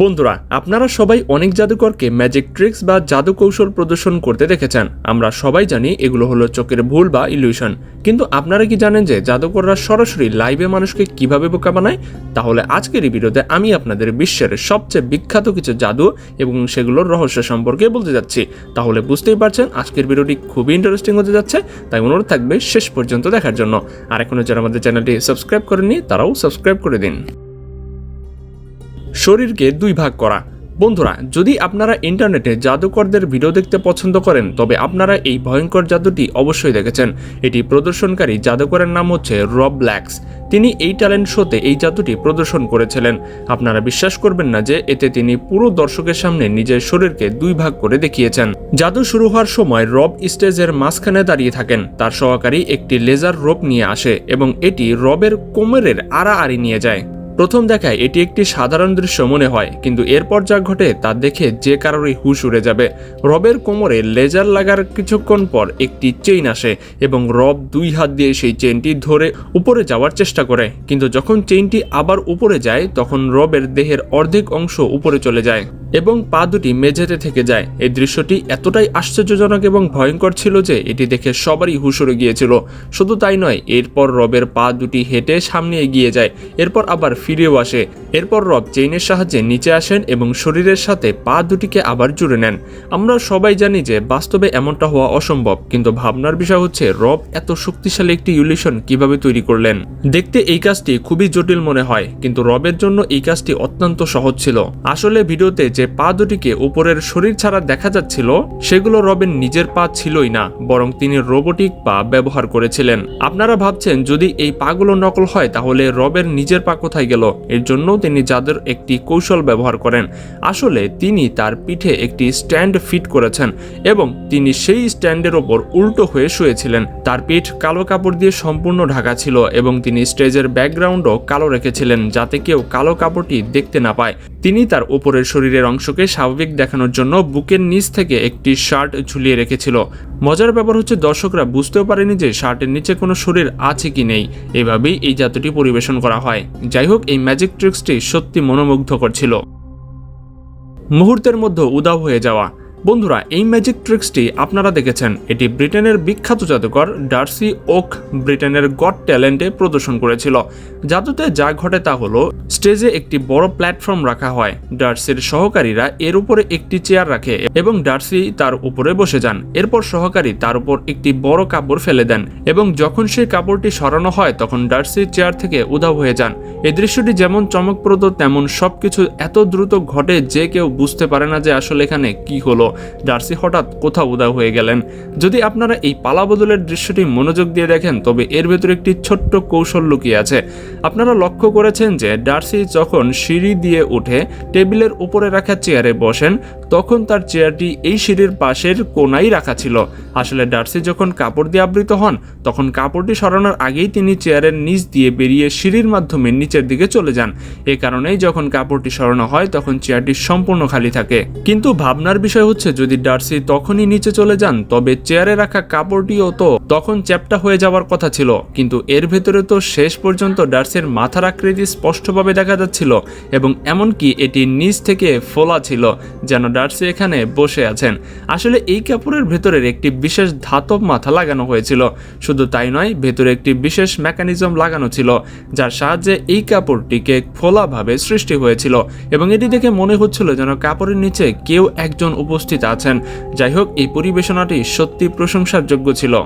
বন্ধুরা, আপনারা সবাই অনেক জাদুকরকে ম্যাজিক ট্রিক্স বা জাদু কৌশল প্রদর্শন করতে দেখেছেন। আমরা সবাই জানি এগুলো হলো চোখের ভুল বা ইলিউশন কিন্তু আপনারা কি জানেন যে জাদুকররা সরাসরি লাইভে মানুষকে কীভাবে বোকা বানায়? তাহলে আজকের এই ভিডিওতে আমি আপনাদের বিশ্বের সবচেয়ে বিখ্যাত কিছু জাদু এবং সেগুলোর রহস্য সম্পর্কে বলতে যাচ্ছি। তাহলে বুঝতেই পারছেন আজকের ভিডিওটি খুবই ইন্টারেস্টিং হতে যাচ্ছে, তাই অনুরোধ থাকবে শেষ পর্যন্ত দেখার জন্য। আর এখনও যারা আমাদের চ্যানেলটি সাবস্ক্রাইব করেননি, তারাও সাবস্ক্রাইব করে দিন। শরীরকে দুই ভাগ করা। বন্ধুরা, যদি আপনারা ইন্টারনেটে জাদুকরদের ভিডিও দেখতে পছন্দ করেন, তবে আপনারা এই ভয়ঙ্কর জাদুটি অবশ্যই দেখেছেন। এটি প্রদর্শনকারী জাদুকরের নাম হচ্ছে রব ব্ল্যাক্স তিনি এই ট্যালেন্ট শোতে এই জাদুটি প্রদর্শন করেছিলেন। আপনারা বিশ্বাস করবেন না যে এতে তিনি পুরো দর্শকের সামনে নিজের শরীরকে দুই ভাগ করে দেখিয়েছেন। জাদু শুরু হওয়ার সময় রব স্টেজের মাঝখানে দাঁড়িয়ে থাকেন। তার সহকারী একটি লেজার রোপ নিয়ে আসে এবং এটি রবের কোমরের আড়াআড়ি নিয়ে যায়। প্রথম দেখায় এটি একটি সাধারণ দৃশ্য মনে হয়, কিন্তু এরপর যা ঘটে তা দেখে যে কারোরই হুশ উড়ে যাবে। রবের কোমরে লেজার লাগার কিছুক্ষণ পর একটি চেইন আসে এবং রব দুই হাত দিয়ে সেই চেইনটি ধরে উপরে যাওয়ার চেষ্টা করে, কিন্তু যখন চেইনটি আবার উপরে যায়, তখন রবের দেহের অর্ধেক অংশ উপরে চলে যায় এবং পা দুটি মেঝেতে থেকে যায়। এই দৃশ্যটি এতটাই আশ্চর্যজনক এবং ভয়ঙ্কর ছিল যে এটি দেখে সবারই হুশ উড়ে গিয়েছিল। শুধু তাই নয়, এরপর রবের পা দুটি হেঁটে সামনে এগিয়ে যায়, এরপর আবার ফিরেও আসে। এরপর রব চেইনের সাহায্যে নিচে আসেন এবং শরীরের সাথে পা দুটিকে আবার জুড়ে নেন। আমরা সবাই জানি যে বাস্তবে এমনটা হওয়া অসম্ভব, কিন্তু ভাবনার বিষয় হচ্ছে রব এত শক্তিশালী একটি ইউলিশন কীভাবে তৈরি করলেন। দেখতে এই কাজটি খুবই জটিল মনে হয়, কিন্তু রবের জন্য এই কাজটি অত্যন্ত সহজ ছিল। আসলে ভিডিওতে যে পা দুটিকে উপরের শরীর ছাড়া দেখা যাচ্ছিল, সেগুলো রবের নিজের পা ছিলই না, বরং তিনি রোবোটিক পা ব্যবহার করেছিলেন। আপনারা ভাবছেন, যদি এই পাগুলো নকল হয়, তাহলে রবের নিজের পা কোথায় গেল? এর জন্য তিনি যাদের একটি কৌশল ব্যবহার করেন। আসলে তিনি তার পিঠে একটি স্ট্যান্ড ফিট করেছেন এবং তিনি সেই স্ট্যান্ডের ওপর উল্টো হয়ে শুয়েছিলেন। তার পিঠ কালো কাপড় দিয়ে সম্পূর্ণ ঢাকা ছিল এবং তিনি স্টেজের ব্যাকগ্রাউন্ডও কালো রেখেছিলেন যাতে কেউ কালো কাপড়টি দেখতে না পায়। তিনি তার উপরের শরীরের অংশকে স্বাভাবিক দেখানোর জন্য বুকের নিচ থেকে একটি শার্ট ঝুলিয়ে রেখেছিল। মজার ব্যাপার হচ্ছে দর্শকরা বুঝতেও পারেনি যে শার্টের নিচে কোনো শরীর আছে কি নেই। এভাবেই এই জাতটি পরিবেশন করা হয়। যাই হোক, এই ম্যাজিক ট্রিক্সটি সত্যি মনোমুগ্ধকর ছিল। মুহূর্তের মধ্যে উদাও হয়ে যাওয়া। বন্ধুরা, এই ম্যাজিক ট্রিক্সটি আপনারা দেখেছেন। এটি ব্রিটেনের বিখ্যাত জাদুকর ডার্সি ওক ব্রিটেনের গড ট্যালেন্টে প্রদর্শন করেছিল। জাদুতে যা ঘটে তা হলো স্টেজে একটি বড় প্ল্যাটফর্ম রাখা হয়। ডার্সির সহকারীরা এর উপরে একটি চেয়ার রাখে এবং ডার্সি তার উপরে বসে যান। এরপর সহকারী তার উপর একটি বড় কাপড় ফেলে দেন এবং যখন সেই কাপড়টি সরানো হয়, তখন ডার্সি চেয়ার থেকে উধাও হয়ে যান। এই দৃশ্যটি যেমন চমকপ্রদ, তেমন সবকিছু এত দ্রুত ঘটে যে কেউ বুঝতে পারে না যে আসলে এখানে কি হলো। ডার্সি হঠাৎ কোথাও উদাও হয়ে গেলেন। যদি আপনারা এই পালা বদলের দৃশ্যটি মনোযোগ দিয়ে দেখেন, তবে এর ভেতরে একটি ছোট্ট কৌশল লুকিয়ে আছে। আপনারা লক্ষ্য করেছেন যে ডার্সি যখন সিঁড়ি দিয়ে উঠে টেবিলের উপরে রাখা চেয়ারে বসেন, তখন তার চেয়ারটি এই সিঁড়ির পাশের কোনায় রাখা ছিল। আসলে ডার্সি যখন কাপড় দিয়ে আবৃত হন, তখন কাপড়টি সরানোর আগেই তিনি চেয়ারের নিচ দিয়ে বেরিয়ে সিঁড়ির মাধ্যমে নিচের দিকে চলে যান। এ কারণেই যখন কাপড়টি সরানো হয়, তখন চেয়ারটি সম্পূর্ণ খালি থাকে। কিন্তু ভাবনার বিষয় যদি ডার্সি তখনই নিচে চলে যান, তবে চেয়ারে রাখা কাপড়টিও তো তখন চ্যাপটা হয়ে যাওয়ার কথা ছিল। কিন্তু এর ভেতরে তো শেষ পর্যন্ত ডার্সির মাথার আকৃতি স্পষ্টভাবে দেখা যাচ্ছিল এবং এমনকি এটি নিচ থেকে ফোলা ছিল, যেন ডার্সি এখানে বসে আছেন। আসলে এই কাপড়ের ভেতরের একটি বিশেষ ধাতব মাথা লাগানো হয়েছিল। শুধু তাই নয়, ভেতরে একটি বিশেষ মেকানিজম লাগানো ছিল, যার সাহায্যে এই কাপড়টিকে ফোলাভাবে সৃষ্টি হয়েছিল। এবং এটি দেখে মনে হচ্ছিল যেন কাপড়ের নিচে কেউ একজন উপস্থিত আছেন। যাই হোক এই পরিবেশনাটি সত্যি প্রশংসার যোগ্য ছিল।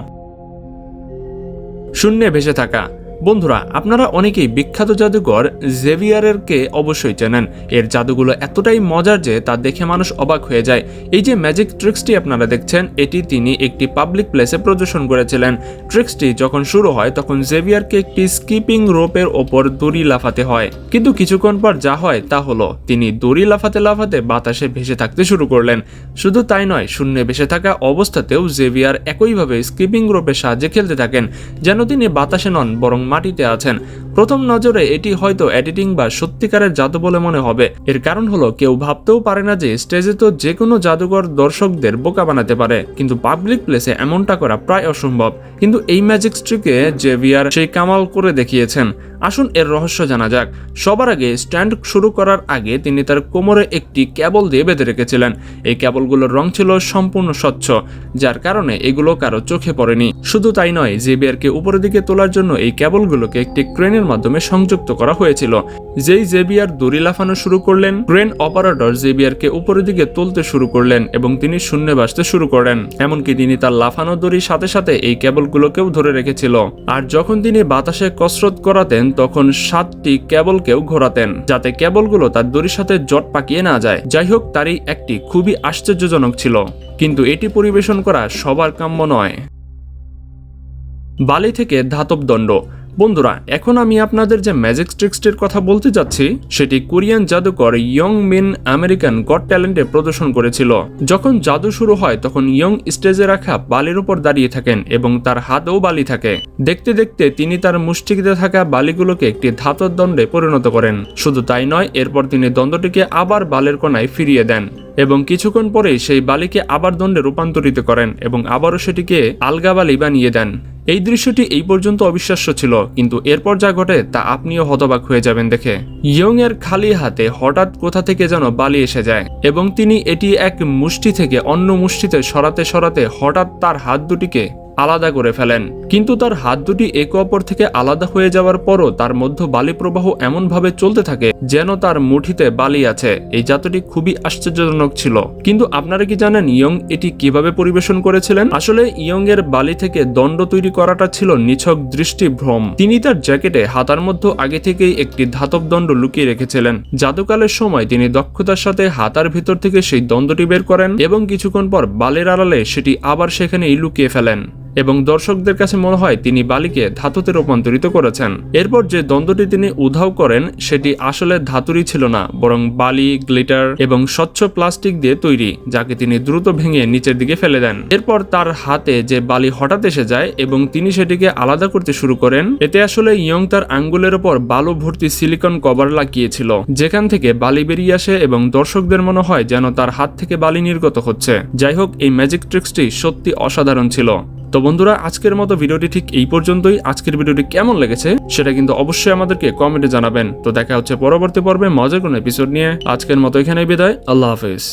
শূন্যে ভেসে থাকা। বন্ধুরা, আপনারা অনেকেই বিখ্যাত জাদুকর জেভিয়ারেরকে অবশ্যই চেনেন। এর জাদুগুলো এতটাই মজার যে তা দেখে মানুষ অবাক হয়ে যায়। এই যে ম্যাজিক ট্রিক্সটি আপনারা দেখছেন, এটি তিনি একটি পাবলিক প্লেসে প্রদর্শন করেছিলেন। ট্রিক্সটি যখন শুরু হয়, তখন জেভিয়ারকে একটি স্কিপিং রোপের ওপর দড়ি লাফাতে হয়। কিন্তু কিছুক্ষণ পর যা হয় তা হলো, তিনি দড়ি লাফাতে লাফাতে বাতাসে ভেসে থাকতে শুরু করলেন। শুধু তাই নয়, শূন্যে ভেসে থাকা অবস্থাতেও জেভিয়ার একইভাবে স্কিপিং রোপের সাহায্যে খেলতে থাকেন, যেন তিনি বাতাসে নন, বরং মাটিতে আছেন। প্রথম নজরে এটি হয়তো এডিটিং বা সত্যিকারের জাদু বলে মনে হবে। এর কারণ হলো, কেউ ভাবতেও পারে না যে স্টেজে তো যে কোনো জাদুকর দর্শকদের বোকা বানাতে পারে, কিন্তু পাবলিক প্লেসে এমনটা করা প্রায় অসম্ভব। কিন্তু এই ম্যাজিক স্ট্রিকে জেভিয়ার সেই কামাল করে দেখিয়েছেন। আসুন এর রহস্য জানা যাক। সবার আগে স্ট্যান্ড শুরু করার আগে তিনি তার কোমরে একটি ক্যাবল দিয়ে বেঁধে রেখেছিলেন। এই ক্যাবলগুলোর রং ছিল সম্পূর্ণ স্বচ্ছ, যার কারণে এগুলো কারও চোখে পড়েনি। শুধু তাই নয় জেবিয়ারকে উপরের দিকে তোলার জন্য এই ক্যাবলগুলোকে একটি ক্রেনের মাধ্যমে সংযুক্ত করা হয়েছিল। যেই জেবিয়ার দড়ি লাফানো শুরু করলেন, ক্রেন অপারেটর জেবিয়ারকে উপরের দিকে তুলতে শুরু করলেন এবং তিনি শূন্যে বাসতে শুরু করেন। এমনকি তিনি তার লাফানো দড়ির সাথে সাথে এই ক্যাবলগুলোকেও ধরে রেখেছিল। আর যখন তিনি বাতাসে কসরত করাতেন, তখন সাতটি ক্যাবলকেও ঘোরাতেন, যাতে ক্যাবলগুলো তার দড়ির সাথে জট পাকিয়ে না যায়। যাই হোক, তারই একটি খুবই আশ্চর্যজনক ছিল। কিন্তু এটি পরিবেশন করা সবার কাম্য নয়। বালি থেকে ধাতব দণ্ড। বন্ধুরা, এখন আমি আপনাদের যে ম্যাজিক ট্রিক্সটির কথা বলতে যাচ্ছি, সেটি কোরিয়ান জাদুকর ইয়ং মিন আমেরিকান গড ট্যালেন্টে প্রদর্শন করেছিল। যখন জাদু শুরু হয়, তখন ইয়ং স্টেজে রাখা বালির উপর দাঁড়িয়ে থাকেন এবং তার হাতেও বালি থাকে। দেখতে দেখতে তিনি তার মুষ্টিতে থাকা বালিগুলোকে একটি ধাতব দণ্ডে পরিণত করেন। শুধু তাই নয়, এরপর তিনি দণ্ডটিকে আবার বালের কোনায় ফিরিয়ে দেন এবং কিছুক্ষণ পরেই সেই বালিকে আবার দণ্ডে রূপান্তরিত করেন এবং আবারও সেটিকে আলগা বালি বানিয়ে দেন। এই দৃশ্যটি এই পর্যন্ত অবিশ্বাস্য ছিল, কিন্তু এরপর যা ঘটে তা আপনিও হতবাক হয়ে যাবেন দেখে। ইয়ং এর খালি হাতে হঠাৎ কোথা থেকে যেন বালি এসে যায়, এবং তিনি এটি এক মুষ্টি থেকে অন্য মুষ্টিতে সরাতে সরাতে হঠাৎ তার হাত দুটিকে আলাদা করে ফেলেন। কিন্তু তার হাত দুটি একে অপর থেকে আলাদা হয়ে যাওয়ার পরও তার মধ্যে বালি প্রবাহ এমনভাবে চলতে থাকে যেন তার মুঠিতে বালি আছে। এই জাতটি খুবই আশ্চর্যজনক ছিল। কিন্তু আপনারা কি জানেন ইয়ং এটি কীভাবে পরিবেশন করেছিলেন? আসলে ইয়ং এর বালি থেকে দণ্ড তৈরি করাটা ছিল নিছক দৃষ্টিভ্রম। তিনি তার জ্যাকেটে হাতার মধ্যে আগে থেকেই একটি ধাতব দণ্ড লুকিয়ে রেখেছিলেন। জাদুকালের সময় তিনি দক্ষতার সাথে হাতার ভিতর থেকে সেই দণ্ডটি বের করেন এবং কিছুক্ষণ পর বালের আড়ালে সেটি আবার সেখানেই লুকিয়ে ফেলেন। এবং দর্শকদের কাছে মনে হয় তিনি বালিকে ধাতুতে রূপান্তরিত করেছেন। এরপর যে দ্বন্দ্বটি তিনি উধাও করেন, সেটি আসলে ধাতুরই ছিল না, বরং বালি, গ্লিটার এবং স্বচ্ছ প্লাস্টিক দিয়ে তৈরি, যাকে তিনি দ্রুত ভেঙে নিচের দিকে ফেলে দেন। এরপর তার হাতে যে বালি হঠাৎ এসে যায় এবং তিনি সেটিকে আলাদা করতে শুরু করেন, এতে আসলে ইয়ং তার আঙ্গুলের ওপর বালু ভর্তি সিলিকন কভার লাগিয়েছিল, যেখান থেকে বালি বেরিয়ে আসে এবং দর্শকদের মনে হয় যেন তার হাত থেকে বালি নির্গত হচ্ছে। যাই হোক, এই ম্যাজিক ট্রিক্সটি সত্যি অসাধারণ ছিল। তো বন্ধুরা, আজকের মতো ভিডিওটি ঠিক এই পর্যন্তই। আজকের ভিডিওটি কেমন লেগেছে সেটা কিন্তু অবশ্যই আমাদেরকে কমেন্টে জানাবেন। তো দেখা হচ্ছে পরবর্তী পর্বে মজার কোনো এপিসোড নিয়ে। আজকের মতো এখানেই বিদায়। আল্লাহ হাফেজ।